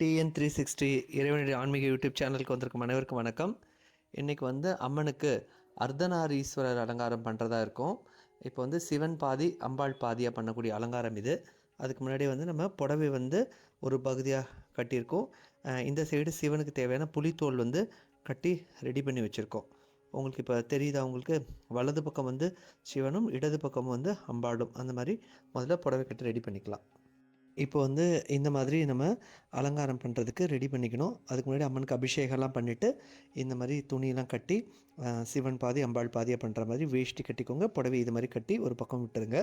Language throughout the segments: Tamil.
டிஎன் த்ரீ சிக்ஸ்டி இறைவனுடைய ஆன்மீக யூடியூப் சேனலுக்கு வந்திருக்கும் அனைவருக்கும் வணக்கம். இன்றைக்கி வந்து அம்மனுக்கு அர்த்தநாரீஸ்வரர் அலங்காரம் பண்ணுறதா இருக்கும். இப்போ வந்து சிவன் பாதி அம்பாள் பாதியாக பண்ணக்கூடிய அலங்காரம் இது. அதுக்கு முன்னாடி வந்து நம்ம புடவை வந்து ஒரு பகுதியாக கட்டியிருக்கோம். இந்த சைடு சிவனுக்கு தேவையான புலித்தோல் வந்து கட்டி ரெடி பண்ணி வச்சுருக்கோம். உங்களுக்கு இப்போ தெரியுதா உங்களுக்கு? வலது பக்கம் வந்து சிவனும் இடது பக்கம் வந்து அம்பாளும். அந்த மாதிரி முதல்ல புடவை கட்டி ரெடி பண்ணிக்கலாம். இப்போ வந்து இந்த மாதிரி நம்ம அலங்காரம் பண்ணுறதுக்கு ரெடி பண்ணிக்கணும். அதுக்கு முன்னாடி அம்மனுக்கு அபிஷேகம்லாம் பண்ணிவிட்டு இந்த மாதிரி துணியெல்லாம் கட்டி சிவன் பாதி அம்பாள் பாதியாக பண்ணுற மாதிரி வேஷ்டி கட்டிக்கோங்க. புடவை இது மாதிரி கட்டி ஒரு பக்கம் விட்டுருங்க.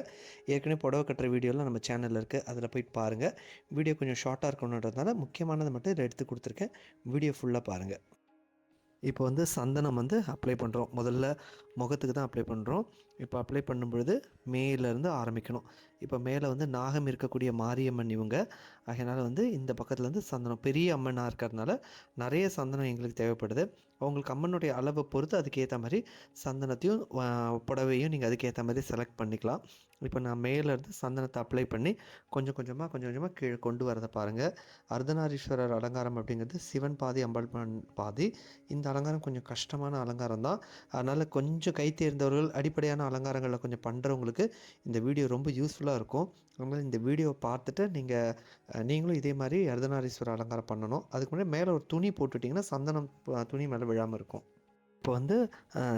ஏற்கனவே புடவை கட்டுற வீடியோலாம் நம்ம சேனலில் இருக்குது அதில் போயிட்டு பாருங்கள் வீடியோ கொஞ்சம் ஷார்ட்டாக இருக்கணுன்றதுனால முக்கியமானதை மட்டும் இதில் எடுத்து கொடுத்துருக்கேன். வீடியோ ஃபுல்லாக பாருங்கள் இப்போ வந்து சந்தனம் வந்து அப்ளை பண்ணுறோம் முதல்ல முகத்துக்கு தான் அப்ளை பண்ணுறோம் இப்போ அப்ளை பண்ணும்பொழுது மேலேருந்து ஆரம்பிக்கணும். இப்போ மேலே வந்து நாகம் இருக்கக்கூடிய மாரியம்மன் இவங்க. அதனால் வந்து இந்த பக்கத்தில் வந்து சந்தனம் பெரிய அம்மனாக இருக்கிறதுனால நிறைய சந்தனம் எங்களுக்கு தேவைப்படுது. அவங்களுக்கு அம்மனுடைய அளவை பொறுத்து அதுக்கேற்ற மாதிரி சந்தனத்தையும் புடவையும் நீங்கள் அதுக்கேற்ற மாதிரி செலக்ட் பண்ணிக்கலாம். இப்போ நான் மேலேருந்து சந்தனத்தை அப்ளை பண்ணி கொஞ்சம் கொஞ்சமாக கொஞ்சம் கொஞ்சமாக கீழே கொண்டு வரதை பாருங்கள் அர்த்தநாரீஸ்வரர் அலங்காரம் அப்படிங்கிறது சிவன் பாதி அம்பாள் பாதி. இந்த அலங்காரம் கொஞ்சம் கஷ்டமான அலங்காரம் தான். அதனால் கொஞ்சம் கை தேர்ந்தவர்கள் அடிப்படையான அலங்காரங்களை கொஞ்சம் பண்ணுறவங்களுக்கு இந்த வீடியோ ரொம்ப யூஸ்ஃபுல்லாக இருக்கும். அதனால் இந்த வீடியோவை பார்த்துட்டு நீங்கள் நீங்களும் இதே மாதிரி அர்த்தநாரீஸ்வரர் அலங்காரம் பண்ணணும். அதுக்கு முன்னாடி மேலே ஒரு துணி போட்டுட்டிங்கன்னா சந்தனம் துணி மேலே விழாமல் இருக்கும். இப்போ வந்து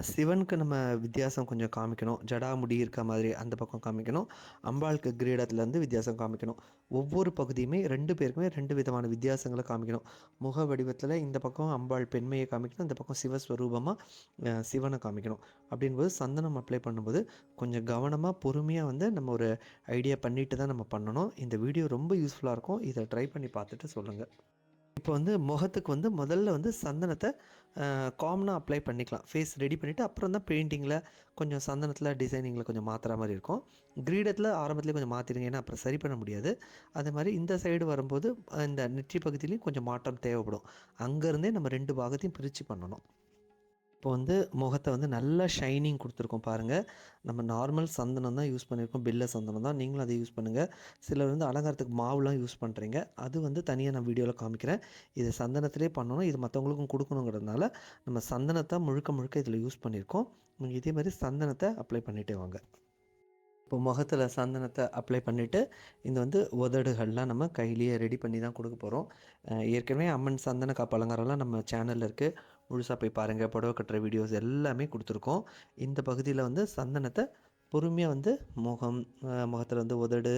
சிவனுக்கு நம்ம வித்தியாசம் கொஞ்சம் காமிக்கணும். ஜடாமுடி இருக்க மாதிரி அந்த பக்கம் காமிக்கணும். அம்பாளுக்கு கிரீடத்துலேருந்து வித்தியாசம் காமிக்கணும். ஒவ்வொரு பகுதியுமே ரெண்டு பேருக்குமே ரெண்டு விதமான வித்தியாசங்களை காமிக்கணும். முக வடிவத்தில் இந்த பக்கம் அம்பாள் பெண்மையை காமிக்கணும். இந்த பக்கம் சிவஸ்வரூபமாக சிவனை காமிக்கணும். அப்படின்போது சந்தனம் அப்ளை பண்ணும்போது கொஞ்சம் கவனமாக பொறுமையாக வந்து நம்ம ஒரு ஐடியா பண்ணிட்டு தான் நம்ம பண்ணணும். இந்த வீடியோ ரொம்ப யூஸ்ஃபுல்லாக இருக்கும். இதை ட்ரை பண்ணி பார்த்துட்டு சொல்லுங்கள் இப்போ வந்து முகத்துக்கு வந்து முதல்ல வந்து சந்தனத்தை காமனாக அப்ளை பண்ணிக்கலாம். ஃபேஸ் ரெடி பண்ணிவிட்டு அப்புறம் தான் பெயிண்டிங்கில் கொஞ்சம் சந்தனத்தில் டிசைனிங்கில் கொஞ்சம் மாற்றுற மாதிரி இருக்கும். கிரீடத்தில் ஆரம்பத்துலேயே கொஞ்சம் மாற்றிடுங்க ஏன்னா அப்புறம் சரி பண்ண முடியாது. அதே மாதிரி இந்த சைடு வரும்போது இந்த நெற்றி பகுதியிலையும் கொஞ்சம் மாற்றம் தேவைப்படும். அங்கேருந்தே நம்ம ரெண்டு பாகத்தையும் பிரித்து பண்ணணும். இப்போ வந்து முகத்தை வந்து நல்லா ஷைனிங் கொடுத்துருக்கோம் பாருங்கள் நம்ம நார்மல் சந்தனம் தான் யூஸ் பண்ணியிருக்கோம் பில்ல சந்தனம் தான். நீங்களும் அதை யூஸ் பண்ணுங்கள் சிலர் வந்து அலங்காரத்துக்கு மாவுலாம் யூஸ் பண்ணுறீங்க அது வந்து தனியாக நான் வீடியோவில் காமிக்கிறேன். இது சந்தனத்திலே பண்ணணும். இது மற்றவங்களுக்கும் கொடுக்கணுங்கிறதுனால நம்ம சந்தனத்தை முழுக்க முழுக்க இதில் யூஸ் பண்ணியிருக்கோம் நீங்கள் இதே மாதிரி சந்தனத்தை அப்ளை பண்ணிகிட்டே வாங்க. இப்போ முகத்தில் சந்தனத்தை அப்ளை பண்ணிவிட்டு இந்த வந்து உதடுகள்லாம் நம்ம கையிலேயே ரெடி பண்ணி தான் கொடுக்க போகிறோம் ஏற்கனவே அம்மன் சந்தன காப்பலங்காரம்லாம் நம்ம சேனலில் இருக்குது முழுசாக போய் பாருங்கள் புடவை கட்டுற வீடியோஸ் எல்லாமே கொடுத்துருக்கோம். இந்த பகுதியில் வந்து சந்தனத்தை பொறுமையாக வந்து முகம் முகத்தில் வந்து உதடு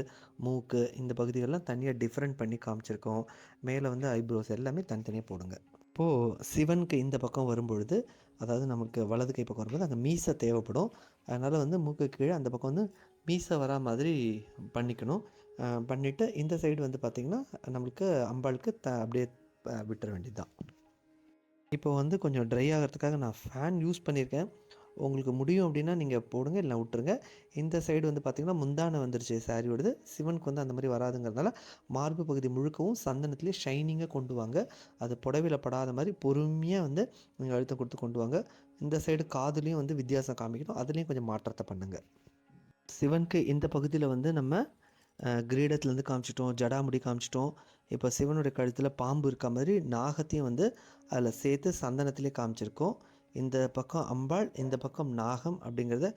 மூக்கு இந்த பகுதிகளெலாம் தனியாக டிஃப்ரெண்ட் பண்ணி காமிச்சிருக்கோம். மேலே வந்து ஐப்ரோஸ் எல்லாமே தனித்தனியாக போடுங்க. இப்போது சிவனுக்கு இந்த பக்கம் வரும்பொழுது அதாவது நமக்கு வலது கை பக்கம் வரும்போது அங்கே மீசை தேவைப்படும். அதனால் வந்து மூக்கு கீழே அந்த பக்கம் வந்து மீசை வரா மாதிரி பண்ணிக்கணும். பண்ணிவிட்டு இந்த சைடு வந்து பார்த்திங்கன்னா நம்மளுக்கு அம்பாளுக்கு த அப்படியே விட்டுற வேண்டியது தான் இப்போ வந்து கொஞ்சம் ட்ரை ஆகிறதுக்காக நான் ஃபேன் யூஸ் பண்ணியிருக்கேன் உங்களுக்கு முடியும் அப்படின்னா நீங்கள் போடுங்க இல்லை விட்டுருங்க. இந்த சைடு வந்து பார்த்திங்கன்னா முந்தானை வந்துருச்சு சாரியோடது சிவனுக்கு வந்து அந்த மாதிரி வராதுங்கிறதுனால மார்பு பகுதி முழுக்கவும் சந்தனத்துலேயே ஷைனிங்காக கொண்டு வாங்க. அது புடவையில் படாத மாதிரி பொறுமையாக வந்து நீங்கள் அழுத்தம் கொடுத்து கொண்டு வாங்க. இந்த சைடு காதுலேயும் வந்து வித்தியாசம் காமிக்கணும். அதுலேயும் கொஞ்சம் மாற்றத்தை பண்ணுங்கள் சிவனுக்கு இந்த பகுதியில் வந்து நம்ம கிரீடத்துலேருந்து காமிச்சிட்டோம் ஜடாமுடி காமிச்சிட்டோம். இப்போ சிவனுடைய கழுத்தில் பாம்பு இருக்க மாதிரி நாகத்தையும் வந்து அதில் சேர்த்து சந்தனத்திலே காமிச்சிருக்கோம். இந்த பக்கம் அம்பாள் இந்த பக்கம் நாகம் அப்படிங்கிறத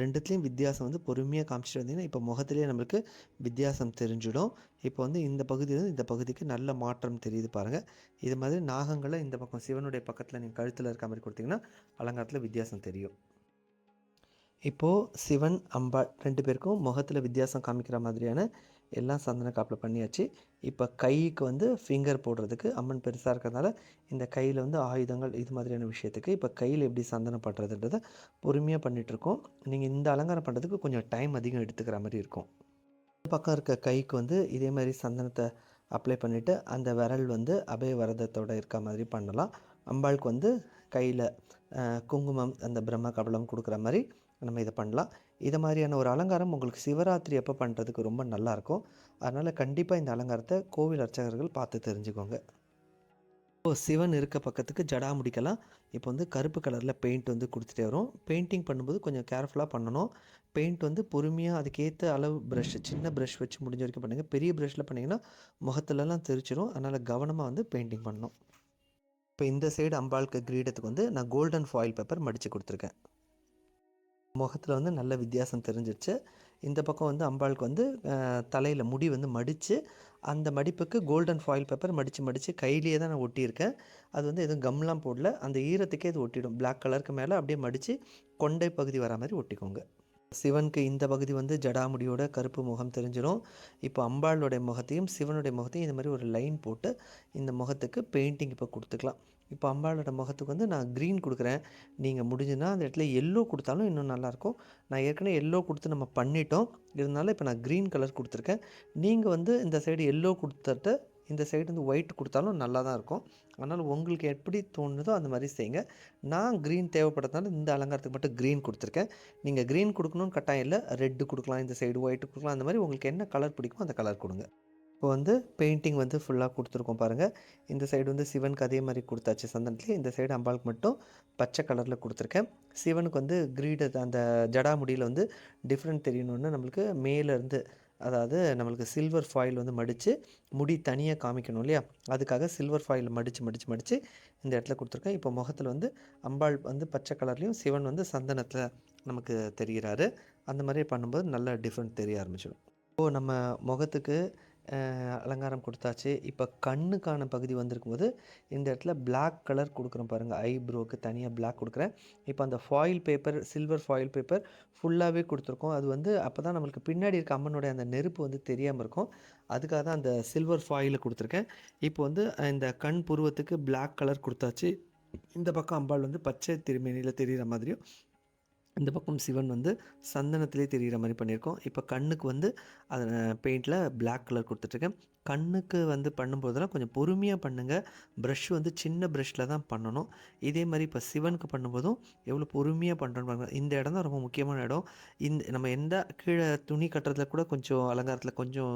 ரெண்டுத்துலேயும் வித்தியாசம் வந்து பொறுமையாக காமிச்சிட்டு வந்தீங்கன்னா இப்போ முகத்திலே நம்மளுக்கு வித்தியாசம் தெரிஞ்சிடும். இப்போ வந்து இந்த பகுதியிலேருந்து இந்த பகுதிக்கு நல்ல மாற்றம் தெரியுது பாருங்கள் இது மாதிரி நாகங்களை இந்த பக்கம் சிவனுடைய பக்கத்தில் நீங்கள் கழுத்தில் இருக்க மாதிரி கொடுத்தீங்கன்னா அலங்காரத்தில் வித்தியாசம் தெரியும். இப்போது சிவன் அம்பாள் ரெண்டு பேருக்கும் முகத்தில் வித்தியாசம் காமிக்கிற மாதிரியான எல்லாம் சந்தன காப்பில் பண்ணியாச்சு. இப்போ கைக்கு வந்து ஃபிங்கர் போடுறதுக்கு அம்மன் பெருசாக இருக்கிறதுனால இந்த கையில் வந்து ஆயுதங்கள் இது மாதிரியான விஷயத்துக்கு இப்போ கையில் எப்படி சந்தனம் பண்ணுறதுன்றதை பொறுமையாக பண்ணிகிட்ருக்கோம் நீங்கள் இந்த அலங்காரம் பண்ணுறதுக்கு கொஞ்சம் டைம் அதிகம் எடுத்துக்கிற மாதிரி இருக்கும். இந்த பக்கம் இருக்க கைக்கு வந்து இதே மாதிரி சந்தனத்தை அப்ளை பண்ணிவிட்டு அந்த விரல் வந்து அபய வரதத்தோடு இருக்க மாதிரி பண்ணலாம். அம்பாளுக்கு வந்து கையில் குங்குமம் அந்த பிரம்ம கபலம் கொடுக்குற மாதிரி நம்ம இதை பண்ணலாம். இதை மாதிரியான ஒரு அலங்காரம் உங்களுக்கு சிவராத்திரி அப்போ பண்ணுறதுக்கு ரொம்ப நல்லாயிருக்கும் அதனால் கண்டிப்பாக இந்த அலங்காரத்தை கோவில் அர்ச்சகர்கள் பார்த்து தெரிஞ்சுக்கோங்க. இப்போ சிவன் இருக்க பக்கத்துக்கு ஜடாமுடிக்கெல்லாம் இப்போ வந்து கருப்பு கலரில் பெயிண்ட் வந்து கொடுத்துட்டே வரும். பெயிண்டிங் பண்ணும்போது கொஞ்சம் கேர்ஃபுல்லாக பண்ணணும். பெயிண்ட் வந்து பொறுமையாக அதுக்கேற்ற அளவு ப்ரஷ் சின்ன ப்ரஷ் வச்சு முடிஞ்ச வரைக்கும் பண்ணுங்கள் பெரிய ப்ரஷ்ஷில் பண்ணிங்கன்னா முகத்துலலாம் தெரிச்சிடும் அதனால் கவனமாக வந்து பெயிண்டிங் பண்ணணும். இப்போ இந்த சைடு அம்பாளுக்கு கிரீடத்துக்கு வந்து நான் கோல்டன் ஃபாயில் பேப்பர் மடித்து கொடுத்துருக்கேன். முகத்தில் வந்து நல்ல வித்தியாசம் தெரிஞ்சிருச்சு இந்த பக்கம் வந்து அம்பாளுக்கு வந்து தலையில் முடி வந்து மடித்து அந்த மடிப்புக்கு கோல்டன் ஃபாயில் பேப்பர் மடித்து மடித்து கையிலேயே தான் நான் ஒட்டியிருக்கேன். அது வந்து எதுவும் கம்லாம் போடல. அந்த ஈரத்துக்கே இது ஒட்டிடும். பிளாக் கலருக்கு மேலே அப்படியே மடித்து கொண்டை பகுதி வர மாதிரி ஒட்டிக்கோங்க. சிவனுக்கு இந்த பகுதி வந்து ஜடாமுடியோட கருப்பு முகம் தெரிஞ்சிடும் இப்போ அம்பாளுடைய முகத்தையும் சிவனுடைய முகத்தையும் இந்த மாதிரி ஒரு லைன் போட்டு இந்த முகத்துக்கு பெயிண்டிங் இப்போ கொடுத்துக்கலாம். இப்போ அம்பாளோட முகத்துக்கு வந்து நான் க்ரீன் கொடுக்குறேன். நீங்கள் முடிஞ்சுன்னா அந்த இடத்துல எல்லோ கொடுத்தாலும் இன்னும் நல்லாயிருக்கும். நான் ஏற்கனவே எல்லோ கொடுத்து நம்ம பண்ணிட்டோம். இருந்தாலும் இப்போ நான் க்ரீன் கலர் கொடுத்துருக்கேன். நீங்கள் வந்து இந்த சைடு எல்லோ கொடுத்துட்டு இந்த சைடு வந்து ஒயிட் கொடுத்தாலும் நல்லா தான் இருக்கும் அதனால் உங்களுக்கு எப்படி தோணுதோ அந்த மாதிரி செய்யுங்க. நான் க்ரீன் தேவைப்படுறதுனால இந்த அலங்காரத்துக்கு மட்டும் க்ரீன் கொடுத்துருக்கேன். நீங்கள் க்ரீன் கொடுக்கணும்னு கட்டாயம் இல்லை. ரெட்டு கொடுக்கலாம் இந்த சைடு ஒயிட் கொடுக்கலாம் அந்த மாதிரி உங்களுக்கு என்ன கலர் பிடிக்குமோ அந்த கலர் கொடுங்க. இப்போ வந்து பெயிண்டிங் வந்து ஃபுல்லாக கொடுத்துருக்கோம் பாருங்கள் இந்த சைடு வந்து சிவனுக்கு அதே மாதிரி கொடுத்தாச்சு சந்தனத்தில். இந்த சைடு அம்பாளுக்கு மட்டும் பச்சை கலரில் கொடுத்துருக்கேன். சிவனுக்கு வந்து கிரீடு அந்த ஜடாமுடியில் வந்து டிஃப்ரெண்ட் தெரியணுன்னு நம்மளுக்கு மேலேருந்து அதாவது நம்மளுக்கு சில்வர் ஃபாயில் வந்து மடித்து முடி தனியாக காமிக்கணும் இல்லையா? அதுக்காக சில்வர் ஃபாயில் மடித்து மடித்து மடித்து இந்த இடத்துல கொடுத்துருக்கேன். இப்போ முகத்தில் வந்து அம்பாள் வந்து பச்சை கலர்லேயும் சிவன் வந்து சந்தனத்தில் நமக்கு தெரிகிறாரு அந்த மாதிரி பண்ணும்போது நல்ல டிஃப்ரெண்ட் தெரிய ஆரம்பிச்சிடும். இப்போது நம்ம முகத்துக்கு அலங்காரம் கொடுத்தாச்சு. இப்போ கண்ணுக்கான பகுதி வந்திருக்கும் போது இந்த இடத்துல பிளாக் கலர் கொடுக்குறோம் பாருங்கள் ஐப்ரோவுக்கு தனியாக பிளாக் கொடுக்குறேன். இப்போ அந்த foil paper silver foil paper ஃபுல்லாகவே கொடுத்துருக்கோம். அது வந்து அப்போ தான் நம்மளுக்கு பின்னாடி இருக்க அம்மனுடைய அந்த நெருப்பு வந்து தெரியாமல் இருக்கும். அதுக்காக தான் அந்த சில்வர் ஃபாயில் கொடுத்துருக்கேன். இப்போ வந்து இந்த கண் புருவத்துக்கு பிளாக் கலர் கொடுத்தாச்சு. இந்த பக்கம் அம்பாள் வந்து பச்சை திருமணியில் தெரிகிற மாதிரியும் இந்த பக்கம் சிவன் வந்து சந்தனத்திலே தெரிகிற மாதிரி பண்ணியிருக்கோம். இப்போ கண்ணுக்கு வந்து அதை பெயிண்டில் பிளாக் கலர் கொடுத்துட்ருக்கேன். கண்ணுக்கு வந்து பண்ணும்போதெல்லாம் கொஞ்சம் பொறுமையாக பண்ணுங்கள் ப்ரஷ் வந்து சின்ன ப்ரஷ்ஷில் தான் பண்ணணும். இதே மாதிரி இப்போ சிவனுக்கு பண்ணும்போதும் எவ்வளோ பொறுமையாக பண்ணுறோன்னு பாருங்கள் இந்த இடம் தான் ரொம்ப முக்கியமான இடம். இந்த நம்ம எந்த கீழே துணி கட்டுறதுல கூட கொஞ்சம் அலங்காரத்தில் கொஞ்சம்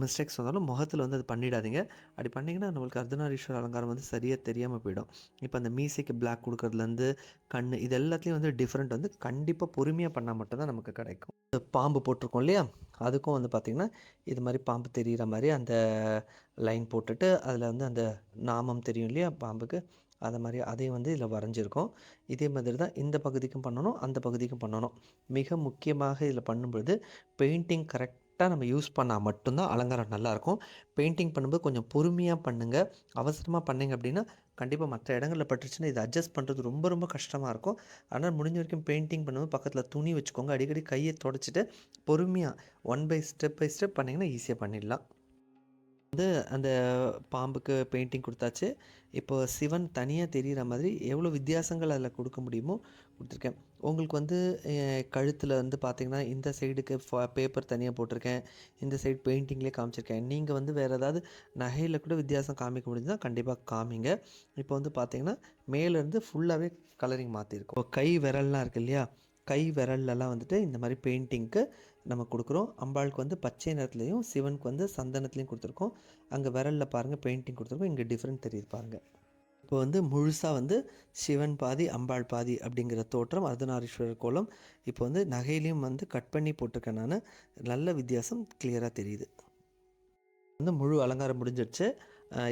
மிஸ்டேக்ஸ் வந்தாலும் முகத்தில் வந்து அது பண்ணிடாதீங்க. அப்படி பண்ணிங்கன்னா நம்மளுக்கு அர்த்தநாரீஸ்வரர் அலங்காரம் வந்து சரியாக தெரியாமல் போயிடும். இப்போ அந்த மீசைக்கு பிளாக் கொடுக்குறதுலேருந்து கண் இது எல்லாத்துலேயும் வந்து டிஃப்ரெண்ட் வந்து கண்டிப்பாக பொறுமையாக பண்ணால் மட்டும்தான் நமக்கு கிடைக்கும். பாம்பு போட்டிருக்கோம் இல்லையா? அதுக்கும் வந்து பார்த்திங்கன்னா இது மாதிரி பாம்பு தெரிகிற மாதிரி அந்த லைன் போட்டுட்டு அதில் வந்து அந்த நாமம் தெரியும் இல்லையா பாம்புக்கு? அதை மாதிரி அதையும் வந்து இதில் வரைஞ்சிருக்கோம். இதே மாதிரி தான் இந்த பகுதிக்கும் பண்ணணும் அந்த பகுதிக்கும் பண்ணணும். மிக முக்கியமாக இதில் பண்ணும்பொழுது பெயிண்டிங் கரெக்ட் கரெக்டாக நம்ம யூஸ் பண்ணால் மட்டும்தான் அலங்காரம் நல்லாயிருக்கும். பெயிண்டிங் பண்ணும்போது கொஞ்சம் பொறுமையாக பண்ணுங்கள் அவசரமாக பண்ணிங்க அப்படின்னா கண்டிப்பாக மற்ற இடங்களில் பட்டுருச்சுன்னா இதை அட்ஜஸ்ட் பண்ணுறது ரொம்ப ரொம்ப கஷ்டமாக இருக்கும். ஆனால் முடிஞ்ச வரைக்கும் பெயிண்டிங் பண்ணும்போது பக்கத்தில் துணி வச்சுக்கோங்க. அடிக்கடி கையை தொடச்சிட்டு பொறுமையாக one by step by step பண்ணிங்கன்னா ஈஸியாக பண்ணிடலாம். வந்து அந்த பாம்புக்கு பெயிண்டிங் கொடுத்தாச்சு. இப்போ சிவன் தனியாக தெரிகிற மாதிரி எவ்வளோ வித்தியாசங்கள் அதில் கொடுக்க முடியுமோ கொடுத்துருக்கேன். உங்களுக்கு வந்து கழுத்தில் வந்து பார்த்திங்கன்னா இந்த சைடுக்கு பேப்பர் தனியாக போட்டிருக்கேன். இந்த சைடு பெயிண்டிங்லேயே காமிச்சிருக்கேன். நீங்கள் வந்து வேறு ஏதாவது நகையில் கூட வித்தியாசம் காமிக்க முடிஞ்சால் கண்டிப்பாக காமிங்க. இப்போ வந்து பார்த்திங்கன்னா மேலேருந்து ஃபுல்லாகவே கலரிங் மாற்றிருக்கோம் கை விரல்லாம் இருக்குது இல்லையா? கை விரல்லலாம் வந்துட்டு இந்த மாதிரி பெயிண்டிங்க்கு நம்ம கொடுக்குறோம். அம்பாளுக்கு வந்து பச்சை நிறத்துலையும் சிவனுக்கு வந்து சந்தனத்துலேயும் கொடுத்துருக்கோம். அங்கே விரலில் பாருங்கள் பெயிண்டிங் கொடுத்துருக்கோம். இங்கே டிஃப்ரெண்ட் தெரியுது பாருங்கள் இப்போ வந்து முழுசாக வந்து சிவன் பாதி அம்பாள் பாதி அப்படிங்கிற தோற்றம் அர்த்தநாரீஸ்வரர் கோலம் இப்போ வந்து நகையிலையும் வந்து கட் பண்ணி போட்டிருக்கேன் நான். நல்ல வித்தியாசம் கிளியராக தெரியுது. வந்து முழு அலங்காரம் முடிஞ்சிடுச்சு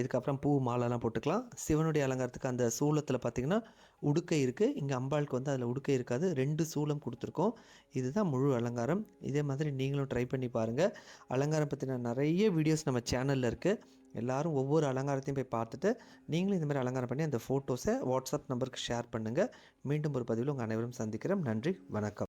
இதுக்கப்புறம் பூ மாலைலாம் போட்டுக்கலாம். சிவனுடைய அலங்காரத்துக்கு அந்த சூளத்தில் பார்த்திங்கன்னா உடுக்கை இருக்குது இங்கே அம்பாளுக்கு வந்து அதில் உடுக்கை இருக்காது. ரெண்டு சூளம் கொடுத்துருக்கோம். இதுதான் முழு அலங்காரம். இதே மாதிரி நீங்களும் ட்ரை பண்ணி பாருங்கள் அலங்காரம் பற்றின நிறைய வீடியோஸ் நம்ம சேனலில் இருக்குது எல்லோரும் ஒவ்வொரு அலங்காரத்தையும் போய் பார்த்துட்டு நீங்களும் இந்த மாதிரி அலங்காரம் பண்ணி அந்த ஃபோட்டோஸை வாட்ஸ்அப் நம்பருக்கு ஷேர் பண்ணுங்கள் மீண்டும் ஒரு பதிவில் உங்கள் அனைவரும் சந்திக்கிறேன். நன்றி. வணக்கம்.